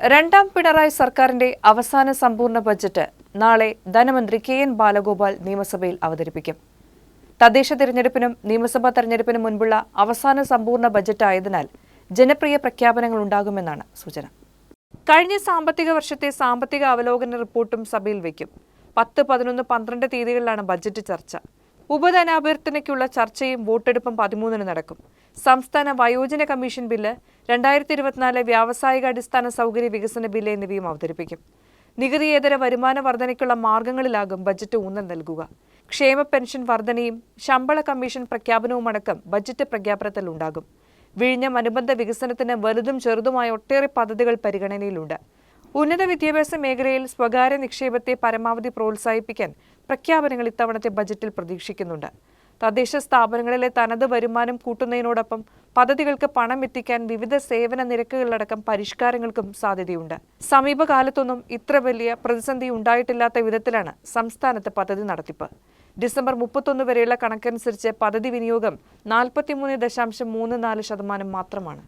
രണ്ടാം പിണറായി സർക്കാരിന്റെ അവസാന സമ്പൂർണ ബജറ്റ് നാളെ ധനമന്ത്രി കെ എൻ ബാലഗോപാൽ നിയമസഭയിൽ അവതരിപ്പിക്കും. തദ്ദേശ തിരഞ്ഞെടുപ്പിനും നിയമസഭാ തെരഞ്ഞെടുപ്പിനും മുൻപുള്ള അവസാന സമ്പൂർണ ബജറ്റ് ആയതിനാൽ ജനപ്രിയ പ്രഖ്യാപനങ്ങൾ ഉണ്ടാകുമെന്നാണ് സൂചന. കഴിഞ്ഞ സാമ്പത്തിക വർഷത്തെ സാമ്പത്തിക അവലോകന റിപ്പോർട്ടും സഭയിൽ വയ്ക്കും. പത്ത് പതിനൊന്ന് പന്ത്രണ്ട് തീയതികളിലാണ് ബജറ്റ് ചർച്ച. ഉപധനാഭ്യർത്ഥനയ്ക്കുള്ള ചർച്ചയും വോട്ടെടുപ്പും പതിമൂന്നിന് നടക്കും. സംസ്ഥാന വയോജന കമ്മീഷൻ ബില്ല് രണ്ടായിരത്തി ഇരുപത്തിനാല് വ്യാവസായിക അടിസ്ഥാന സൗകര്യ വികസന ബില്ല് എന്നിവയും അവതരിപ്പിക്കും. നികുതിയേതര വരുമാന വർധനയ്ക്കുള്ള മാർഗങ്ങളിലാകും ബജറ്റ് ഊന്നൽ നൽകുക. ക്ഷേമ പെൻഷൻ വർധനയും ശമ്പള കമ്മീഷൻ പ്രഖ്യാപനവുമടക്കം ബജറ്റ് പ്രഖ്യാപനത്തിൽ ഉണ്ടാകും. വിഴിഞ്ഞം അനുബന്ധ വികസനത്തിന് വലുതും ചെറുതുമായ ഒട്ടേറെ പദ്ധതികൾ പരിഗണനയിലുണ്ട്. ഉന്നത വിദ്യാഭ്യാസ മേഖലയിൽ സ്വകാര്യ നിക്ഷേപത്തെ പരമാവധി പ്രോത്സാഹിപ്പിക്കാൻ പ്രഖ്യാപനങ്ങൾ ഇത്തവണത്തെ ബജറ്റിൽ പ്രതീക്ഷിക്കുന്നുണ്ട്. തദ്ദേശ സ്ഥാപനങ്ങളിലെ തനത് വരുമാനം കൂട്ടുന്നതിനോടൊപ്പം പദ്ധതികൾക്ക് പണം എത്തിക്കാൻ വിവിധ സേവന നിരക്കുകളിലടക്കം പരിഷ്കാരങ്ങൾക്കും സാധ്യതയുണ്ട്. സമീപകാലത്തൊന്നും ഇത്ര വലിയ പ്രതിസന്ധി ഉണ്ടായിട്ടില്ലാത്ത വിധത്തിലാണ് സംസ്ഥാനത്ത് പദ്ധതി നടത്തിപ്പ്. ഡിസംബർ മുപ്പത്തൊന്ന് വരെയുള്ള കണക്കനുസരിച്ച് പദ്ധതി വിനിയോഗം നാൽപ്പത്തിമൂന്ന് ദശാംശം മൂന്ന് നാല് ശതമാനം മാത്രമാണ്.